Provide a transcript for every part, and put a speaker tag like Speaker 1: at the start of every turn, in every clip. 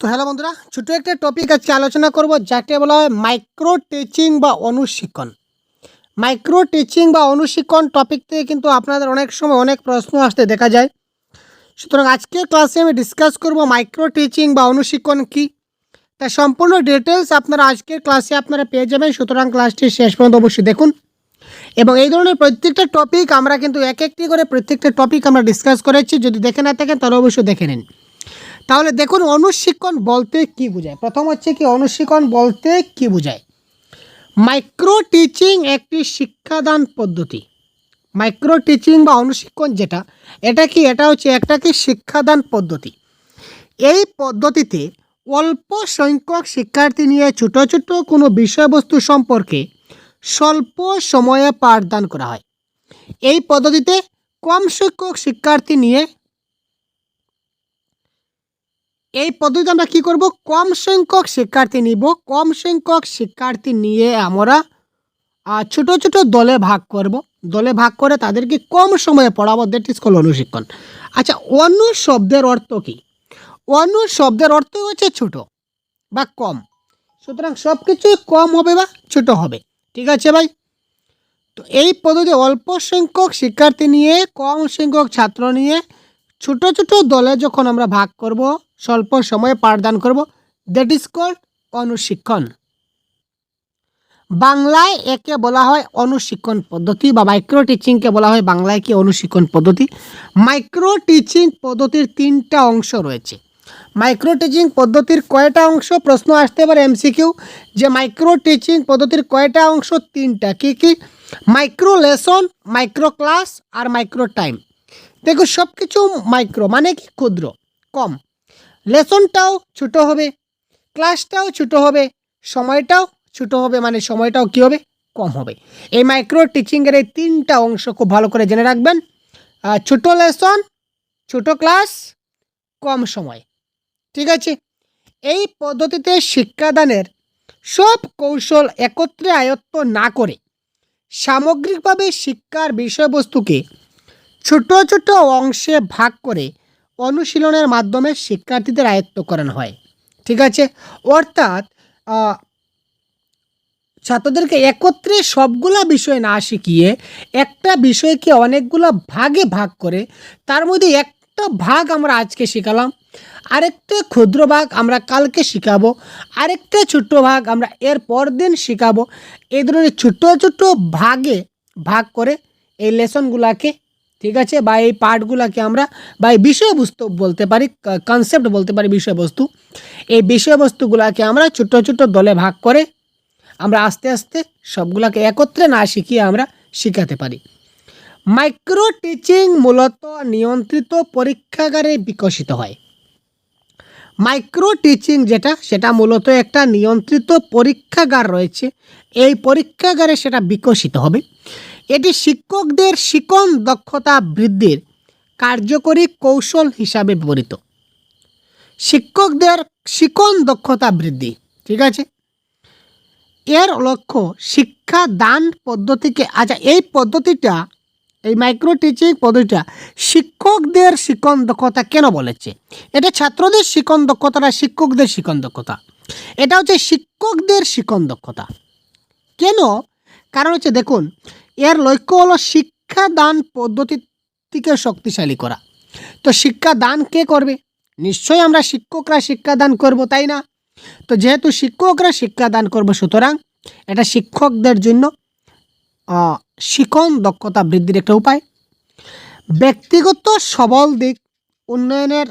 Speaker 1: তো হ্যালো বন্ধুরা ছোটো একটা টপিক আজকে আলোচনা করব যাকে বলা হয় মাইক্রো টিচিং বা অনুশিক্ষণ। মাইক্রো টিচিং বা অনুশিক্ষণ টপিক থেকে কিন্তু আপনাদের অনেক সময় অনেক প্রশ্ন আসতে দেখা যায়। সুতরাং আজকের ক্লাসে আমি ডিসকাস করব মাইক্রো টিচিং বা অনুশিক্ষণ কী। তা সম্পূর্ণ ডিটেলস আপনারা আজকের ক্লাসে আপনারা পেয়ে যাবেন, সুতরাং ক্লাসটি শেষ পর্যন্ত অবশ্যই দেখুন। এবং এই ধরনের প্রত্যেকটা টপিক আমরা কিন্তু এক একটি করে প্রত্যেকটা টপিক আমরা ডিসকাস করেছি, যদি দেখে না থাকেন তাহলে অবশ্যই দেখে নিন। তাহলে দেখুন অনুশিক্ষণ বলতে কি বোঝায়? প্রথম হচ্ছে কি অনুশিক্ষণ বলতে কি বোঝায়? মাইক্রো টিচিং একটি শিক্ষাদান পদ্ধতি। মাইক্রো টিচিং বা অনুশিক্ষণ যেটা, এটা কি, এটা হচ্ছে একটা কি শিক্ষাদান পদ্ধতি। এই পদ্ধতিতে অল্প সংখ্যক শিক্ষার্থী নিয়ে ছোট ছোট কোনো বিষয়বস্তু সম্পর্কে স্বল্প সময়ে পাঠদান করা হয়। এই পদ্ধতিতে কম সংখ্যক শিক্ষার্থী নিয়ে এই পদ্ধতিতে আমরা কী করব? কম সংখ্যক শিক্ষার্থী নিব। কম সংখ্যক শিক্ষার্থী নিয়ে আমরা ছোট ছোট দলে ভাগ করব। দলে ভাগ করে তাদেরকে কম সময়ে পড়াবো। দ্যাট ইজ কল অনুশিক্ষণ। আচ্ছা অনু শব্দের অর্থ কী? অনু শব্দের অর্থ হচ্ছে ছোট বা কম। সুতরাং সব কিছুই কম হবে বা ছোট হবে। ঠিক আছে ভাই? তো এই পদ্ধতি অল্প সংখ্যক শিক্ষার্থী নিয়ে, কম সংখ্যক ছাত্র নিয়ে, ছোট ছোট দলে যখন আমরা ভাগ করব স্বল্প সময়ে পাঠদান করব। দ্যাট ইজ কল্ড অনুশিক্ষণ। বাংলায় একে বলা হয় অনুশিক্ষণ পদ্ধতি বা মাইক্রো টিচিংকে বলা হয় বাংলায় কি অনুশিক্ষণ পদ্ধতি। মাইক্রো টিচিং পদ্ধতির তিনটা অংশ রয়েছে। মাইক্রো টিচিং পদ্ধতির কয়টা অংশ? প্রশ্ন আসতে পারে এমসিকিউ যে মাইক্রো টিচিং পদ্ধতির কয়টা অংশ? তিনটা। কি কি? মাইক্রো লেসন মাইক্রো ক্লাস আর মাইক্রো টাইম দেখো সব কিছু মাইক্রো মানে কি? ক্ষুদ্র, কম। লেসনটাও ছোট হবে, ক্লাসটাও ছোট হবে, সময়টাও ছোট হবে মানে সময়টাও কী হবে? কম হবে। এই মাইক্রো টিচিংয়ের এই তিনটা অংশ খুব ভালো করে জেনে রাখবেন। ছোট লেসন, ছোট ক্লাস, কম সময়। ঠিক আছে? এই পদ্ধতিতে শিক্ষাদানের সব কৌশল একত্রে আয়ত্ত না করে সামগ্রিকভাবে শিক্ষার বিষয়বস্তুকে ছোট ছোট অংশে ভাগ করে অনুশীলনের মাধ্যমে শিক্ষার্থীদের আয়ত্ত করানো হয়। ঠিক আছে? অর্থাৎ ছাত্রদেরকে একত্রে সবগুলা বিষয় না শিখিয়ে একটা বিষয়কে অনেকগুলো ভাগে ভাগ করে, তার মধ্যে একটা ভাগ আমরা আজকে শেখালাম। আরেকটা ক্ষুদ্র ভাগ আমরা কালকে শেখাবো। আরেকটা ছোট্ট ভাগ আমরা এর পর দিন শেখাবো। এই ধরনের ছোট ছোট ভাগে ভাগ করে এই লেসনগুলাকে ঠিক আছে? বা এই পার্টগুলোকে আমরা বা এই বিষয়বস্তু বলতে পারি কনসেপ্ট বলতে পারি বিষয়বস্তু। এই বিষয়বস্তুগুলোকে আমরা ছোট ছোট দলে ভাগ করে আমরা আস্তে আস্তে সবগুলোকে একত্রে না শিখিয়ে আমরা শেখাতে পারি। মাইক্রো টিচিং মূলত নিয়ন্ত্রিত পরীক্ষাগারে বিকশিত হয়। মাইক্রো টিচিং যেটা, সেটা মূলত একটা নিয়ন্ত্রিত পরীক্ষাগার রয়েছে। এই পরীক্ষাগারে সেটা বিকশিত হবে। এটি শিক্ষকদের শিকন দক্ষতা বৃদ্ধির কার্যকরী কৌশল হিসাবে ব্যবহৃত। শিক্ষকদের শিকন দক্ষতা বৃদ্ধি, ঠিক আছে? এর লক্ষ্য শিক্ষা দান পদ্ধতিকে আচ্ছা এই পদ্ধতিটা, এই মাইক্রো টিচিং পদ্ধতিটা শিক্ষকদের শিকন দক্ষতা কেন বলেছে? এটা ছাত্রদের শিকন দক্ষতাটা শিক্ষকদের শিকন দক্ষতা? এটা হচ্ছে শিক্ষকদের শিকন দক্ষতা। কেন? কারণ হচ্ছে দেখুন এর লক্ষ্য হলো শিক্ষা দান পদ্ধতিকে শক্তিশালী করা। তো শিক্ষা দান কে করবে? নিশ্চয়ই আমরা শিক্ষকরা শিক্ষাদান করব, তাই না? তো যেহেতু শিক্ষকরা শিক্ষাদান করবে, সুতরাং এটা শিক্ষকদের জন্য শিখন দক্ষতা বৃদ্ধির একটা উপায়। ব্যক্তিগত সবল দিক উন্নয়নের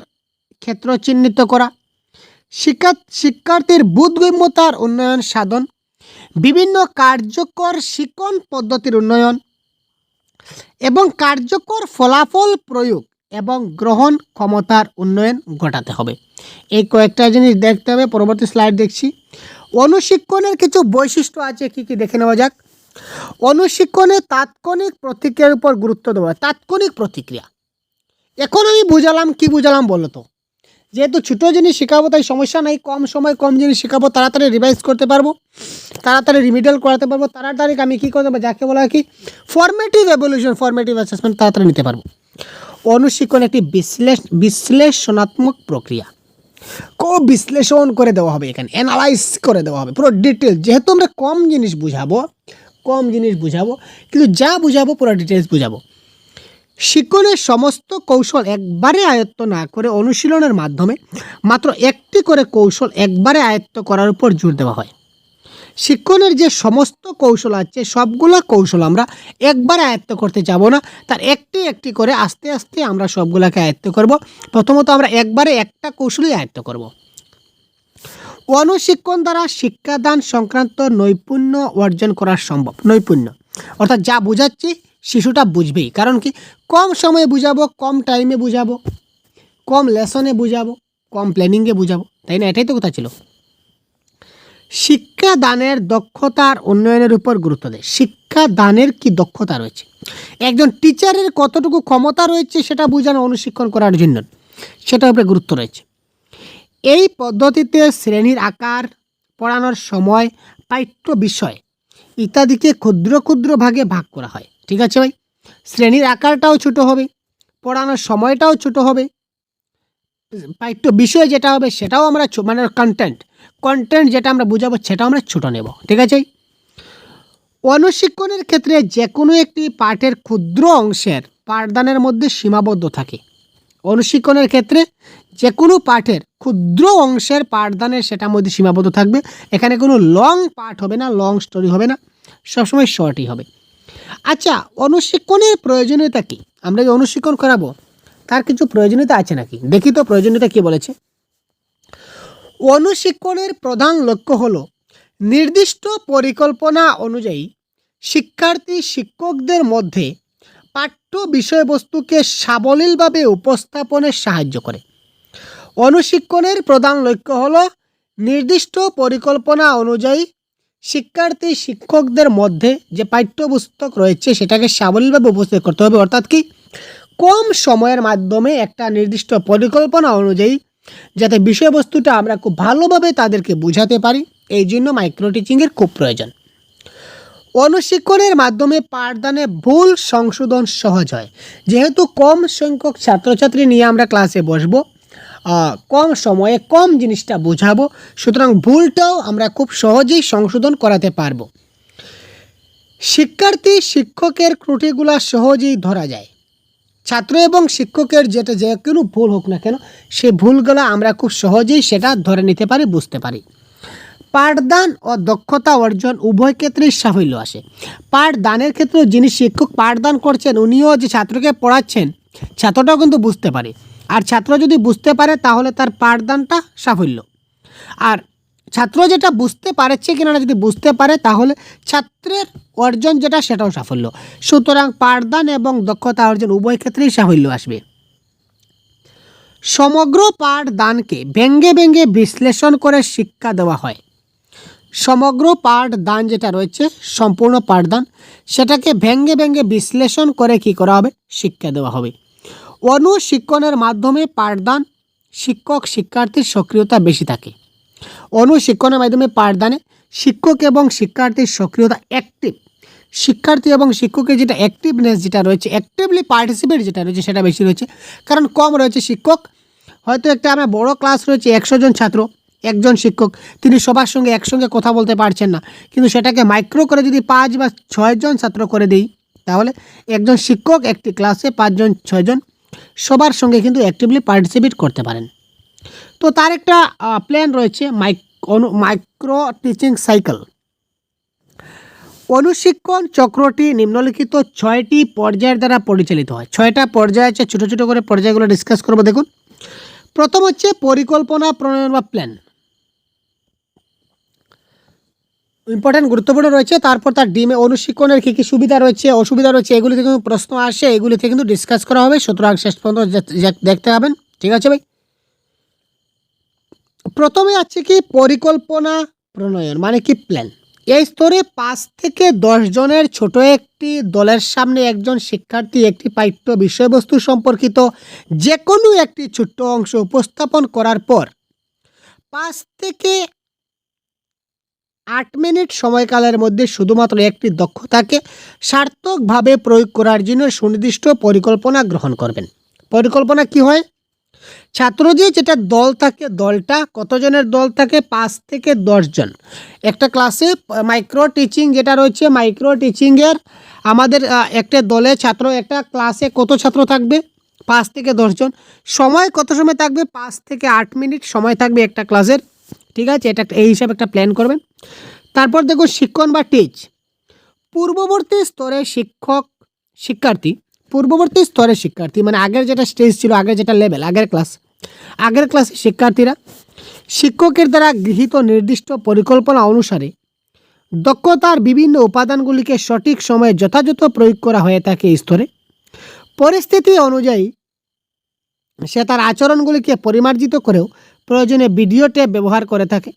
Speaker 1: ক্ষেত্র চিহ্নিত করা। শিক্ষা, শিক্ষার্থীর বোধগম্যতার উন্নয়ন সাধন বিভিন্ন কার্যকর শিকন পদ্ধতির উন্নয়ন এবং কার্যকর ফলাফল প্রয়োগ এবং গ্রহণ ক্ষমতার উন্নয়ন ঘটাতে হবে। এই কয়েকটা জিনিস দেখতে হবে, পরবর্তী স্লাইড দেখছি। অনুশিক্ষণের কিছু বৈশিষ্ট্য আছে, কি কি দেখে নেওয়া যাক। অনুশিক্ষণে তাৎক্ষণিক প্রতিক্রিয়ার উপর গুরুত্ব দেওয়া তাৎক্ষণিক প্রতিক্রিয়া। এখন আমি বুঝালাম, কি বুঝালাম বলো তো? যেহেতু ছোটো জিনিস শেখাবো, তাই সমস্যা নাই। কম সময় কম জিনিস শেখাবো, তাড়াতাড়ি রিভাইজ করতে পারব, তাড়াতাড়ি রিমিডিয়াল করাতে পারব। তাড়াতাড়ি আমি কী করতে পারব, যাকে বলা হয় কি ফর্মেটিভ এভলিউশন ফর্মেটিভ অ্যাসেসমেন্ট তাড়াতাড়ি নিতে পারব। অনুশিক্ষণ একটি বিশ্লেষ বিশ্লেষণাত্মক প্রক্রিয়া। কো বিশ্লেষণ করে দেওয়া হবে এখানে অ্যানালাইজ করে দেওয়া হবে, পুরো ডিটেল যেহেতু আমরা কম জিনিস বুঝাবো, কম জিনিস বুঝাবো, কিন্তু যা বুঝাবো পুরো ডিটেলস বুঝাবো। শিক্ষণের সমস্ত কৌশল একবারে আয়ত্ত না করে অনুশীলনের মাধ্যমে মাত্র একটি করে কৌশল একবারে আয়ত্ত করার উপর জোর দেওয়া হয়। শিক্ষণের যে সমস্ত কৌশল আছে, সবগুলো কৌশল আমরা একবারে আয়ত্ত করতে যাব না। তার একটি একটি করে আস্তে আস্তে আমরা সবগুলোকে আয়ত্ত করব। প্রথমত আমরা একবারে একটা কৌশলই আয়ত্ত করব। অনুশিক্ষণ দ্বারা শিক্ষাদান সংক্রান্ত নৈপুণ্য অর্জন করা সম্ভব, নৈপুণ্য। অর্থাৎ যা বোঝাচ্ছি শিশুটা বুঝবেই। কারণ কি? কম সময়ে বুঝাবো, কম টাইমে বুঝাবো, কম লেসনে বুঝাবো, কম প্ল্যানিংয়ে বুঝাবো। তাই না? এটাই তো কথা ছিল। শিক্ষাদানের দক্ষতার উন্নয়নের উপর গুরুত্ব দেয়। শিক্ষাদানের কি দক্ষতা রয়েছে? একজন টিচারের কতটুকু ক্ষমতা রয়েছে সেটা বোঝানো, অনুশিক্ষণ করার জন্য সেটার উপরে গুরুত্ব রয়েছে। এই পদ্ধতিতে শ্রেণির আকার, পড়ানোর সময়, পাঠ্য বিষয় ইত্যাদিকে ক্ষুদ্র ক্ষুদ্র ভাগে ভাগ করা হয়। ঠিক আছে ভাই? শ্রেণির আকারটাও ছোট হবে, পড়ানোর সময়টাও ছোট হবে। পাঠ্য বিষয় যেটা হবে সেটাও আমরা মানে কন্টেন্ট কন্টেন্ট যেটা আমরা বুঝাবো সেটাও আমরা ছোটো নেব, ঠিক আছে? অনুশিক্ষণের ক্ষেত্রে যে কোনো একটি পাঠের ক্ষুদ্র অংশের পাঠদানের মধ্যে সীমাবদ্ধ থাকে। অনুশিক্ষণের ক্ষেত্রে যে কোনো পাঠের ক্ষুদ্র অংশের পাঠদানের সেটার মধ্যে সীমাবদ্ধ থাকবে। এখানে কোনো লং পাঠ হবে না লং স্টোরি হবে না। সবসময় শর্টই হবে। আচ্ছা অনুশিক্ষণের প্রয়োজনীয়তা কি? আমরা যে অনুশিক্ষণ করাবো, তার কিছু প্রয়োজনীয়তা আছে নাকি? দেখি তো প্রয়োজনীয়তা কি বলেছে। অনুশিক্ষণের প্রধান লক্ষ্য হল, নির্দিষ্ট পরিকল্পনা অনুযায়ী শিক্ষার্থী শিক্ষকদের মধ্যে পাঠ্য বিষয়বস্তুকে সাবলীলভাবে উপস্থাপনে সাহায্য করে। অনুশিক্ষণের প্রধান লক্ষ্য হলো, নির্দিষ্ট পরিকল্পনা অনুযায়ী শিক্ষার্থী শিক্ষকদের মধ্যে যে পাঠ্যপুস্তক রয়েছে, সেটাকে সাবলীলভাবে উপস্থিত করতে হবে। অর্থাৎ কি? কম সময়ের মাধ্যমে একটা নির্দিষ্ট পরিকল্পনা অনুযায়ী যাতে বিষয়বস্তুটা আমরা খুব ভালোভাবে তাদেরকে বোঝাতে পারি, এই জন্য মাইক্রো টিচিংয়ের খুব প্রয়োজন। অনুশিক্ষণের মাধ্যমে পাঠদানে ভুল সংশোধন সহজ হয়। যেহেতু কম সংখ্যক ছাত্রছাত্রী নিয়ে আমরা ক্লাসে বসবো কম সময়ে কম জিনিসটা বোঝাবো। সুতরাং ভুলটাও আমরা খুব সহজেই সংশোধন করাতে পারব। শিক্ষার্থী শিক্ষকের ত্রুটিগুলো সহজেই ধরা যায়। ছাত্র এবং শিক্ষকের যেটা যে কোনো ভুল হোক না কেন, সে ভুলগুলো আমরা খুব সহজেই সেটা ধরে নিতে পারি, বুঝতে পারি। পাঠদান ও দক্ষতা অর্জন উভয় ক্ষেত্রেই সাফল্য আসে। পাঠদানের ক্ষেত্রেও যিনি শিক্ষক পাঠদান করছেন, উনিও যে ছাত্রকে পড়াচ্ছেন ছাত্রটাও কিন্তু বুঝতে পারে। আর ছাত্র যদি বুঝতে পারে, তাহলে তার পাঠদানটা সাফল্য। আর ছাত্র যেটা বুঝতে পারছে কিনা না যদি বুঝতে পারে, তাহলে ছাত্রের অর্জন যেটা, সেটাও সাফল্য। সুতরাং পাঠদান এবং দক্ষতা অর্জন উভয় ক্ষেত্রেই সাফল্য আসবে। সমগ্র পাঠদানকে ব্যঙ্গে ব্যঙ্গে বিশ্লেষণ করে শিক্ষা দেওয়া হয়। সমগ্র পাঠদান যেটা রয়েছে, সম্পূর্ণ পাঠদান, সেটাকে ব্যঙ্গে ব্যঙ্গে বিশ্লেষণ করে কি করা হবে? শিক্ষা দেওয়া হবে। অনুশিক্ষণের মাধ্যমে পাঠদান শিক্ষক শিক্ষার্থীর সক্রিয়তা বেশি থাকে। অনুশিক্ষণের মাধ্যমে পাঠদানে শিক্ষক এবং শিক্ষার্থীর সক্রিয়তা অ্যাক্টিভ শিক্ষার্থী এবং শিক্ষকের যেটা অ্যাক্টিভনেস যেটা রয়েছে অ্যাক্টিভলি পার্টিসিপেট যেটা রয়েছে সেটা বেশি রয়েছে। কারণ কম রয়েছে শিক্ষক। হয়তো একটা আমার বড় ক্লাস রয়েছে, একশো জন ছাত্র, একজন শিক্ষক, তিনি সবার সঙ্গে একসঙ্গে কথা বলতে পারছেন না। কিন্তু সেটাকে মাইক্রো করে যদি পাঁচ বা ছয়জন ছাত্র করে দিই, তাহলে একজন শিক্ষক একটি ক্লাসে পাঁচজন, ছয়জন সবার সঙ্গে কিন্তু অ্যাক্টিভলি পার্টিসিপেট করতে পারেন। তো তার একটা প্ল্যান রয়েছে মাইক মাইক্রো টিচিং সাইকেল অনুশিক্ষণ চক্রটি নিম্নলিখিত ছয়টি পর্যায়ের দ্বারা পরিচালিত হয়। ছয়টা পর্যায় আছে, ছোটো ছোটো করে পর্যায়গুলো ডিসকাস করব, দেখুন। প্রথম হচ্ছে পরিকল্পনা প্রণয়ন বা প্ল্যান ইম্পর্টেন্ট গুরুত্বপূর্ণ রয়েছে। তারপর তার ডিমে অনুশিক্ষণের কী কী সুবিধা রয়েছে, অসুবিধা রয়েছে এগুলি থেকে কিন্তু প্রশ্ন আসে এগুলি থেকে কিন্তু ডিসকাস করা হবে। সুতরাং শেষ পর্যন্ত দেখতে পাবেন। ঠিক আছে ভাই? প্রথমে আছে কি? পরিকল্পনা প্রণয়ন মানে কি প্ল্যান এই স্তরে পাঁচ থেকে দশ জনের ছোট একটি দলের সামনে একজন শিক্ষার্থী একটি পাঠ্য বিষয়বস্তু সম্পর্কিত যে কোনো একটি ছোট্ট অংশ উপস্থাপন করার পর পাঁচ থেকে আট মিনিট সময়কালের মধ্যে শুধুমাত্র একটি দক্ষতাকে সার্থকভাবে প্রয়োগ করার জন্য সুনির্দিষ্ট পরিকল্পনা গ্রহণ করবেন। পরিকল্পনা কি হয়? ছাত্র যে যেটা দল থাকে, দলটা কতজনের দল থাকে? পাঁচ থেকে দশজন একটা ক্লাসে মাইক্রো টিচিং যেটা রয়েছে, মাইক্রো টিচিংয়ের আমাদের একটা দলে ছাত্র, একটা ক্লাসে কত ছাত্র থাকবে? পাঁচ থেকে দশজন সময় কত সময় থাকবে? পাঁচ থেকে আট মিনিট সময় থাকবে একটা ক্লাসের। ঠিক আছে? এটা এই হিসাবে একটা প্ল্যান করবেন। তারপর দেখো শিক্ষণ বা টিচ পূর্ববর্তী স্তরে শিক্ষক, শিক্ষার্থী, পূর্ববর্তী স্তরের শিক্ষার্থী মানে আগের যেটা স্টেজ ছিল, আগের যেটা লেভেল আগের ক্লাস আগের ক্লাসের শিক্ষার্থীরা শিক্ষকের দ্বারা গৃহীত নির্দিষ্ট পরিকল্পনা অনুসারে দক্ষতার বিভিন্ন উপাদানগুলিকে সঠিক সময়ে যথাযথ প্রয়োগ করা হয়ে থাকে এই স্তরে। পরিস্থিতি অনুযায়ী সে তার আচরণগুলিকে পরিমার্জিত করেও প্রয়োজনে ভিডিও টেপ ব্যবহার করে থাকে।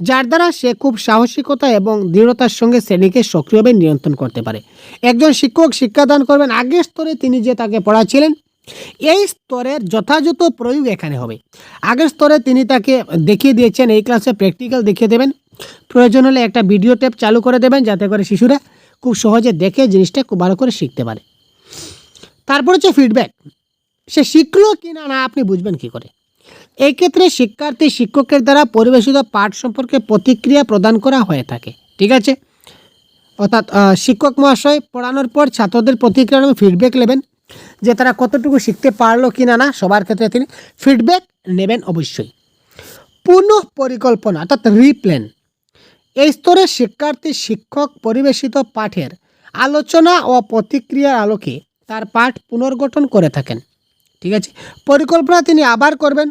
Speaker 1: যার দ্বারা সে খুব সাহসিকতা এবং দৃঢ়তার সঙ্গে শ্রেণীকে সক্রিয়ভাবে নিয়ন্ত্রণ করতে পারে। একজন শিক্ষক শিক্ষাদান করবেন, আগের স্তরে তিনি যে তাকে পড়াচ্ছিলেন, এই স্তরের যথাযথ প্রয়োগ এখানে হবে। আগের স্তরে তিনি তাকে দেখিয়ে দিয়েছেন, এই ক্লাসে প্র্যাকটিক্যাল দেখিয়ে দেবেন। প্রয়োজন হলে একটা ভিডিও টেপ চালু করে দেবেন, যাতে করে শিশুরা খুব সহজে দেখে জিনিসটা খুব ভালো করে শিখতে পারে। তারপর হচ্ছে ফিডব্যাক সে শিখলো কি না না, আপনি বুঝবেন কি করে। এই ক্ষেত্রে শিক্ষার্থী শিক্ষকের দ্বারা পরিবেশিত পাঠ সম্পর্কে প্রতিক্রিয়া প্রদান করা হয়ে থাকে, ঠিক আছে? অর্থাৎ শিক্ষক মহাশয় পড়ানোর পর ছাত্রদের প্রতিক্রিয়া নেবেন ফিডব্যাক নেবেন যে তারা কতটুকু শিখতে পারল কি না না, সবার ক্ষেত্রে তিনি ফিডব্যাক নেবেন অবশ্যই। পুনঃ পরিকল্পনা, অর্থাৎ রিপ্ল্যান এই স্তরে শিক্ষার্থী শিক্ষক পরিবেশিত পাঠের আলোচনা ও প্রতিক্রিয়ার আলোকে তার পাঠ পুনর্গঠন করে থাকেন, ঠিক আছে? পরিকল্পনা তিনি আবার করবেন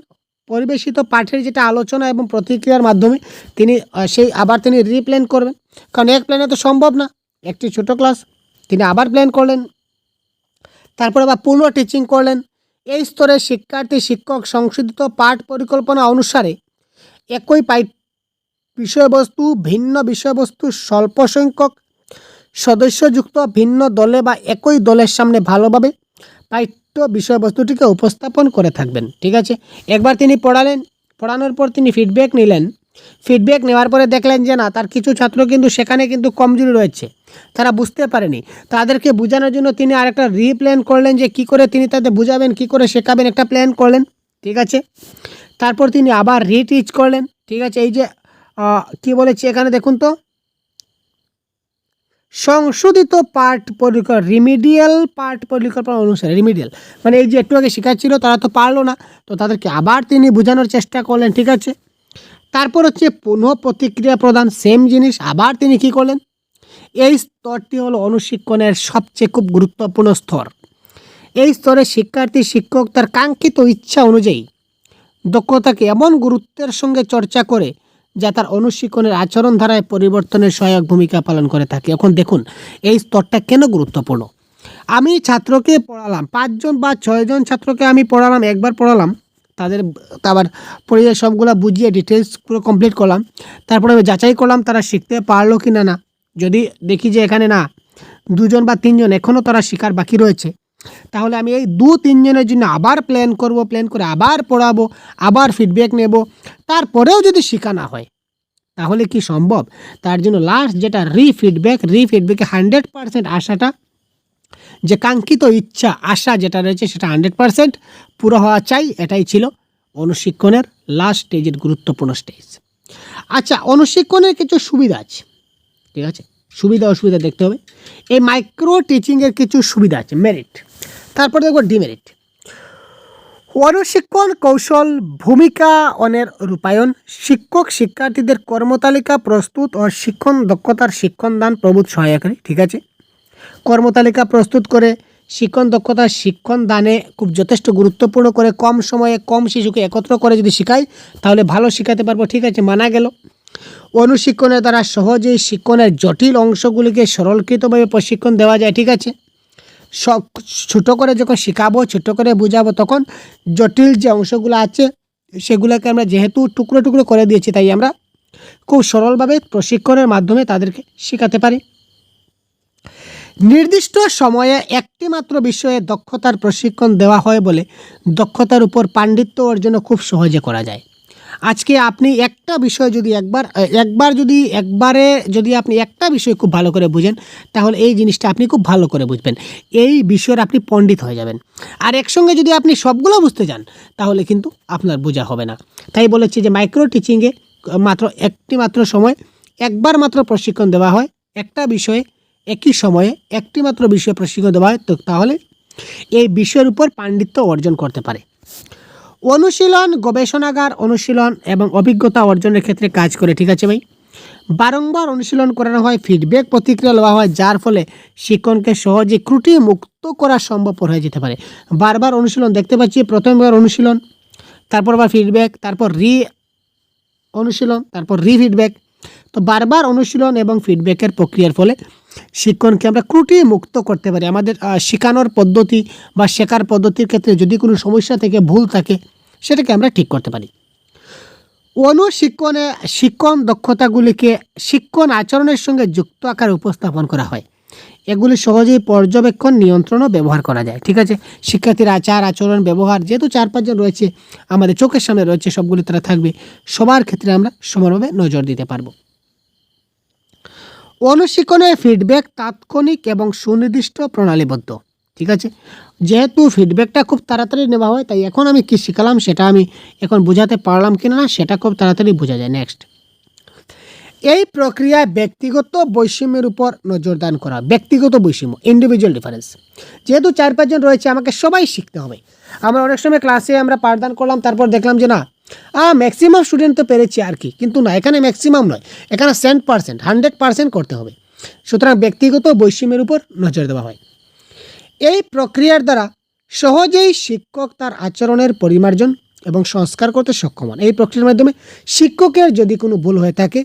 Speaker 1: পরিবেশিত পাঠের যেটা আলোচনা এবং প্রতিক্রিয়ার মাধ্যমে তিনি সেই আবার তিনি রিপ্ল্যান করবেন। কারণ এক প্ল্যানে তো সম্ভব না। একটি ছোট ক্লাস তিনি আবার প্ল্যান করলেন। তারপরে আবার পুনঃ টিচিং করলেন। এই স্তরে শিক্ষার্থী, শিক্ষক সংশোধিত পাঠ পরিকল্পনা অনুসারে একই পাই বিষয়বস্তু, ভিন্ন বিষয়বস্তু, স্বল্প সংখ্যক সদস্যযুক্ত ভিন্ন দলে বা একই দলের সামনে ভালোভাবে পাঠ্য বিষয়বস্তুটিকে উপস্থাপন করে থাকবেন, ঠিক আছে? একবার তিনি পড়ালেন, পড়ানোর পর তিনি ফিডব্যাক নিলেন। ফিডব্যাক নেওয়ার পরে দেখলেন যে না, তার কিছু ছাত্র কিন্তু সেখানে কিন্তু কমজোরি রয়েছে। তারা বুঝতে পারেনি। তাদেরকে বোঝানোর জন্য তিনি আরেকটা রিপ্ল্যান করলেন যে কি করে তিনি তাদের বুঝাবেন, কি করে শেখাবেন একটা প্ল্যান করলেন, ঠিক আছে? তারপর তিনি আবার রিটিচ করলেন, ঠিক আছে? এই যে কি বলেছি এখানে দেখুন তো? সংশোধিত পার্ট পরিকল্পনা রিমিডিয়াল পাঠ পরিকল্পনা অনুসারে, রিমিডিয়াল। মানে এই যে একটু আগে শেখাচ্ছিল, তারা তো পারল না, তো তাদেরকে আবার তিনি বোঝানোর চেষ্টা করলেন, ঠিক আছে? তারপর হচ্ছে পুনঃ প্রতিক্রিয়া প্রদান সেম জিনিস, আবার তিনি কি করলেন? এই স্তরটি হলো অনুশিক্ষণের সবচেয়ে খুব গুরুত্বপূর্ণ স্তর। এই স্তরে শিক্ষার্থী, শিক্ষক তার কাঙ্ক্ষিত ইচ্ছা অনুযায়ী দক্ষতাকে এমন গুরুত্বের সঙ্গে চর্চা করে যা তার অনুশিক্ষণের আচরণ ধারায় পরিবর্তনের সহায়ক ভূমিকা পালন করে থাকে। এখন দেখুন, এই স্তরটা কেন গুরুত্বপূর্ণ? আমি ছাত্রকে পড়ালাম, পাঁচজন বা ছয়জন ছাত্রকে আমি পড়ালাম, একবার পড়ালাম, তাদের আবার পড়িয়ে সবগুলো বুঝিয়ে ডিটেলস পুরো কমপ্লিট করলাম, তারপরে আমি যাচাই করলাম তারা শিখতে পারল কি না। না যদি দেখি যে এখানে না, দুজন বা তিনজন এখনও তারা শেখার বাকি রয়েছে তাহলে আমি এই দু তিনজনের জন্য আবার প্ল্যান করব প্ল্যান করে আবার পড়াবো, আবার ফিডব্যাক নেব। তারপরেও যদি শেখা না হয়, তাহলে কি সম্ভব? তার জন্য লাস্ট যেটা রি ফিডব্যাক রি ফিডব্যাকে হান্ড্রেড পারসেন্ট আশাটা, যে কাঙ্ক্ষিত ইচ্ছা, আশা যেটা রয়েছে সেটা হান্ড্রেড পারসেন্ট পুরো হওয়া চাই, এটাই ছিল অনুশিক্ষণের লাস্ট স্টেজের গুরুত্বপূর্ণ স্টেজ আচ্ছা অনুশিক্ষণের কিছু সুবিধা আছে, ঠিক আছে? সুবিধা অসুবিধা দেখতে হবে। এই মাইক্রো টিচিংয়ের কিছু সুবিধা আছে মেরিট তারপর দেখব ডিমেরিট অনুশিক্ষণ কৌশল, ভূমিকা অনের রূপায়ণ, শিক্ষক শিক্ষার্থীদের কর্মতালিকা প্রস্তুত ও শিক্ষণ দক্ষতার শিক্ষণদান প্রভূত সহায়কারী, ঠিক আছে? কর্মতালিকা প্রস্তুত করে শিক্ষণ দক্ষতার শিক্ষণ দানে খুব যথেষ্ট গুরুত্বপূর্ণ করে কম সময়ে কম শিশুকে একত্র করে যদি শেখাই, তাহলে ভালো শেখাতে পারব, ঠিক আছে? মানা গেল। অনুশিক্ষণের দ্বারা সহজেই শিক্ষণের জটিল অংশগুলিকে সরলকৃতভাবে প্রশিক্ষণ দেওয়া যায়, ঠিক আছে? সব ছোটো করে যখন শেখাবো, ছোটো করে বোঝাবো, তখন জটিল যে অংশগুলো আছে, সেগুলোকে আমরা যেহেতু টুকরো টুকরো করে দিয়েছি, তাই আমরা খুব সরলভাবে প্রশিক্ষণের মাধ্যমে তাদেরকে শেখাতে পারি। নির্দিষ্ট সময়ে একটি মাত্র বিষয়ে দক্ষতার প্রশিক্ষণ দেওয়া হয় বলে দক্ষতার উপর পাণ্ডিত্য অর্জন খুব সহজে করা যায়। আজকে আপনি একটা বিষয় যদি একবার একবার যদি, একবারে যদি আপনি একটা বিষয় খুব ভালো করে বুঝেন, তাহলে এই জিনিসটা আপনি খুব ভালো করে বুঝবেন। এই বিষয়ের আপনি পণ্ডিত হয়ে যাবেন। আর একসঙ্গে যদি আপনি সবগুলো বুঝতে যান তাহলে কিন্তু আপনার বোঝা হবে না। তাই বলেছি যে মাইক্রো টিচিংয়ে মাত্র একটি মাত্র সময়, একবার মাত্র প্রশিক্ষণ দেওয়া হয়, একটা বিষয়ে একই সময়ে একটি মাত্র বিষয়ে প্রশিক্ষণ দেওয়া হয়, তো তাহলে এই বিষয়ের উপর পাণ্ডিত্য অর্জন করতে পারে। অনুশীলন, গবেষণাগার অনুশীলন এবং অভিজ্ঞতা অর্জনের ক্ষেত্রে কাজ করে, ঠিক আছে ভাই? বারংবার অনুশীলন করানো হয় ফিডব্যাক প্রতিক্রিয়া দেওয়া হয়, যার ফলে শিক্ষণকে সহজে ত্রুটি মুক্ত করা সম্ভবপর হয়ে যেতে পারে। বারবার অনুশীলন, দেখতে পাচ্ছি, প্রথমবার অনুশীলন, তারপর আবার ফিডব্যাক তারপর রি অনুশীলন, তারপর রি ফিডব্যাক তো বারবার অনুশীলন এবং ফিডব্যাকের প্রক্রিয়ার ফলে শিক্ষণকে আমরা ত্রুটি মুক্ত করতে পারি। আমাদের শেখানোর পদ্ধতি বা শেখার পদ্ধতির ক্ষেত্রে যদি কোনো সমস্যা থেকে ভুল থাকে সেটাকে আমরা ঠিক করতে পারি। অনুশিক্ষণে শিক্ষণ দক্ষতাগুলিকে শিক্ষণ আচরণের সঙ্গে যুক্ত আকারে উপস্থাপন করা হয়। এগুলি সহজেই পর্যবেক্ষণ, নিয়ন্ত্রণও ব্যবহার করা যায়। ঠিক আছে? শিক্ষার্থীর আচার, আচরণ, ব্যবহার, যেহেতু চার পাঁচজন রয়েছে, আমাদের চোখের সামনে রয়েছে, সবগুলি তারা থাকবে, সবার ক্ষেত্রে আমরা সমানভাবে নজর দিতে পারব। অনুশিক্ষণের ফিডব্যাক তাৎক্ষণিক এবং সুনির্দিষ্ট প্রণালীবদ্ধ। ঠিক আছে? যেহেতু ফিডব্যাকটা খুব তাড়াতাড়ি নেওয়া হয়, তাই এখন আমি কী শিখালাম সেটা আমি এখন বোঝাতে পারলাম কিনা না, সেটা খুব তাড়াতাড়ি বোঝা যায়। নেক্সট এই প্রক্রিয়ায় ব্যক্তিগত বৈষম্যের উপর নজরদান করা, ব্যক্তিগত বৈষম্য ইন্ডিভিজুয়াল ডিফারেন্স যেহেতু চার পাঁচজন রয়েছে, আমাকে সবাই শিখতে হবে। আমরা অনেক সময় ক্লাসে আমরা পাঠদান করলাম, তারপর দেখলাম যে না ম্যাক্সিমাম স্টুডেন্ট তো পেরেছি আর কি, কিন্তু না, এখানে ম্যাক্সিমাম নয়, এখানে সেন্ট পার্সেন্ট হান্ড্রেড পার্সেন্ট করতে হবে। সুতরাং ব্যক্তিগত বৈষম্যের উপর নজর দেওয়া হয়। এই প্রক্রিয়ার দ্বারা সহজেই শিক্ষক তার আচরণের পরিমার্জন এবং সংস্কার করতে সক্ষম হন। এই প্রক্রিয়ার মাধ্যমে শিক্ষকের যদি কোনো ভুল হয়ে থাকে,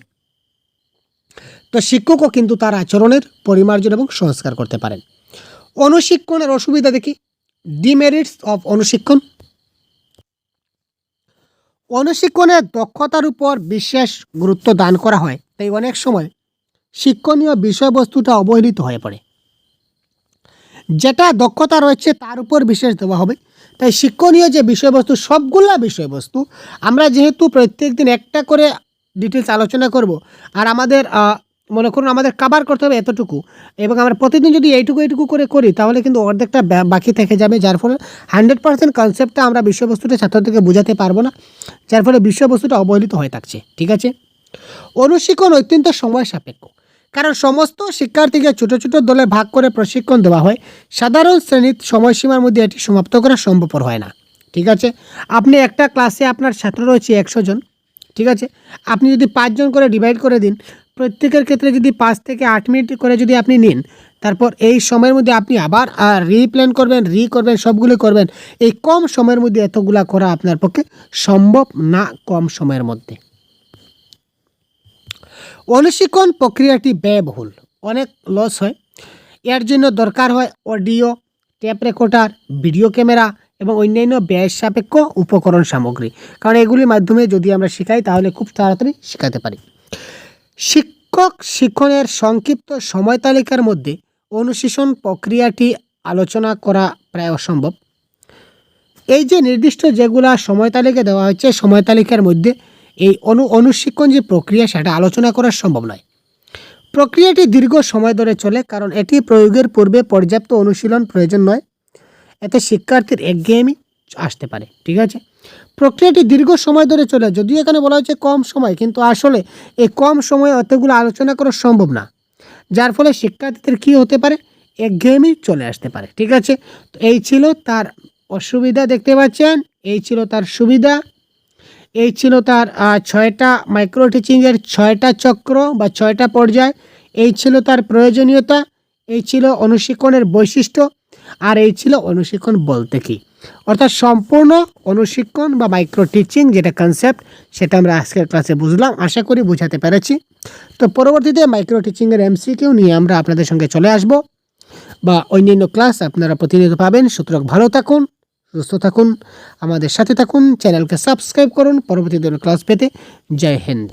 Speaker 1: তো শিক্ষকও কিন্তু তার আচরণের পরিমার্জন এবং সংস্কার করতে পারেন। অনুশিক্ষণের অসুবিধা দেখি। Demerits of অনুশিক্ষণ। অনুশিক্ষণের দক্ষতার উপর বিশেষ গুরুত্ব দান করা হয়, তাই অনেক সময় শিক্ষণীয় বিষয়বস্তুটা অবহেলিত হয়ে পড়ে। যেটা দক্ষতা রয়েছে তার উপর বিশেষ দেওয়া হবে। তাই শিক্ষণীয় যে বিষয়বস্তু, সবগুলা বিষয়বস্তু, আমরা যেহেতু প্রত্যেক দিন একটা করে ডিটেলস আলোচনা করব, আর আমাদের মনে করুন আমাদের কাবার করতে হবে এতটুকু, এবং আমরা প্রতিদিন যদি এইটুকু এইটুকু করে করি, তাহলে কিন্তু অর্ধেকটা বাকি থেকে যাবে, যার ফলে হান্ড্রেড পার্সেন্ট কনসেপ্টটা আমরা বিষয়বস্তুটা ছাত্রদেরকে বোঝাতে পারব না, যার ফলে বিষয়বস্তুটা অবহেলিত হয়ে থাকছে, ঠিক আছে? অনুশিক্ষণ অত্যন্ত সময় সাপেক্ষ। কারণ সমস্ত শিক্ষার্থীকে ছোটো ছোটো দলে ভাগ করে প্রশিক্ষণ দেওয়া হয়। সাধারণ শ্রেণির সময়সীমার মধ্যে এটি সমাপ্ত করা সম্ভবপর হয় না। ঠিক আছে? আপনি একটা ক্লাসে আপনার ছাত্র রয়েছে একশো জন। ঠিক আছে? আপনি যদি পাঁচজন করে ডিভাইড করে দিন, প্রত্যেকের ক্ষেত্রে যদি পাঁচ থেকে আট মিনিট করে যদি আপনি নিন, তারপর এই সময়ের মধ্যে আপনি আবার রিপ্ল্যান করবেন রি করবেন সবগুলো করবেন। এই কম সময়ের মধ্যে এতগুলা করা আপনার পক্ষে সম্ভব না কম সময়ের মধ্যে। অনুশিক্ষণ প্রক্রিয়াটি ব্যয়বহুল, অনেক লস হয়। এর জন্য দরকার হয় audio tape recorder video camera এবং অন্যান্য ব্যয় সাপেক্ষ উপকরণ সামগ্রী। কারণ এগুলির মাধ্যমে যদি আমরা শেখাই, তাহলে খুব তাড়াতাড়ি শেখাতে পারি। শিক্ষক শিক্ষণের সংক্ষিপ্ত সময় তালিকার মধ্যে অনুশীলন প্রক্রিয়াটি আলোচনা করা প্রায় অসম্ভব। এই যে নির্দিষ্ট যেগুলা সময় তালিকা দেওয়া হয়েছে, সময় তালিকার মধ্যে এই অনু, অনুশিক্ষণ যে প্রক্রিয়া, সেটা আলোচনা করা সম্ভব নয়। প্রক্রিয়াটি দীর্ঘ সময় ধরে চলে, কারণ এটি প্রয়োগের পূর্বে পর্যাপ্ত অনুশীলন প্রয়োজন নয়। এতে শিক্ষার্থীর একঘেয়েমি আসতে পারে, ঠিক আছে? প্রক্রিয়াটি দীর্ঘ সময় ধরে চলে, যদিও এখানে বলা হচ্ছে কম সময়, কিন্তু আসলে এই কম সময়ে অতগুলো আলোচনা করা সম্ভব না, যার ফলে শিক্ষার্থীদের কী হতে পারে? একঘেয়েমি চলে আসতে পারে, ঠিক আছে? তো এই ছিল তার অসুবিধা, দেখতে পাচ্ছেন? এই ছিল তার সুবিধা। এই ছিল তার ছয়টা মাইক্রো টিচিংয়ের ছয়টা চক্র বা ছয়টা পর্যায়। এই ছিল তার প্রয়োজনীয়তা, এই ছিল অনুশিক্ষণের বৈশিষ্ট্য, আর এই ছিল অনুশিক্ষণ বলতে কি। অর্থাৎ সম্পূর্ণ অনুশিক্ষণ বা মাইক্রো টিচিং যেটা কনসেপ্ট সেটা আমরা আজকের ক্লাসে বুঝলাম, আশা করি বোঝাতে পেরেছি। তো পরবর্তীতে মাইক্রো টিচিংয়ের এমসিকিউ নিয়ে আমরা আপনাদের সঙ্গে চলে আসব, বা অন্যান্য ক্লাস আপনারা প্রতিনিয়ত পাবেন। সুতরাং ভালো থাকুন। সুস্থ থাকুন আমাদের সাথে থাকুন চ্যানেলকে সাবস্ক্রাইব করুন পরবর্তী ক্লাস পেতে জয় হিন্দ।